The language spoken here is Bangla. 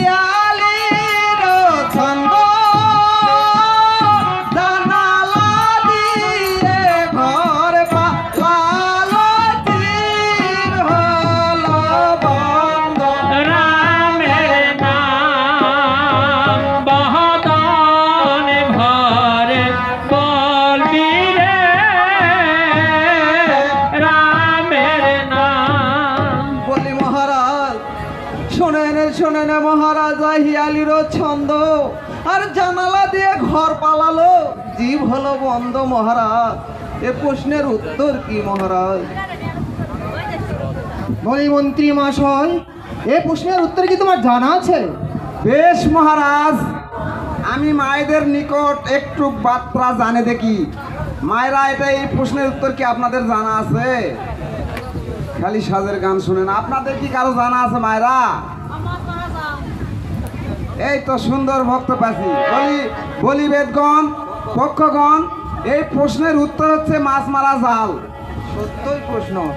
Yeah. মাটির ছন্দ। আর জানালা দিয়ে ঘর পালালো। জীব হলো বন্ধ, মহারাজ। এ প্রশ্নের উত্তর কি, মহারাজ? বলি মন্ত্রী মহাশয়, এ প্রশ্নের উত্তর কি তোমার জানা আছে? বেশ, মহারাজ। আমি মায়েদের নিকট একটু বার্তা জানে দেখি। মায়েরা এটা এই প্রশ্নের উত্তর কি আপনাদের জানা আছে? খালি সাজের গান শুনেন। আপনাদের কি কারও জানা আছে মায়েরা? এই তো সুন্দর ভক্ত পাখি বলি বলি বেদগণ, পক্ষগণ, এই প্রশ্নের উত্তর হচ্ছে মাছ মারা জাল। সত্যই প্রশ্ন।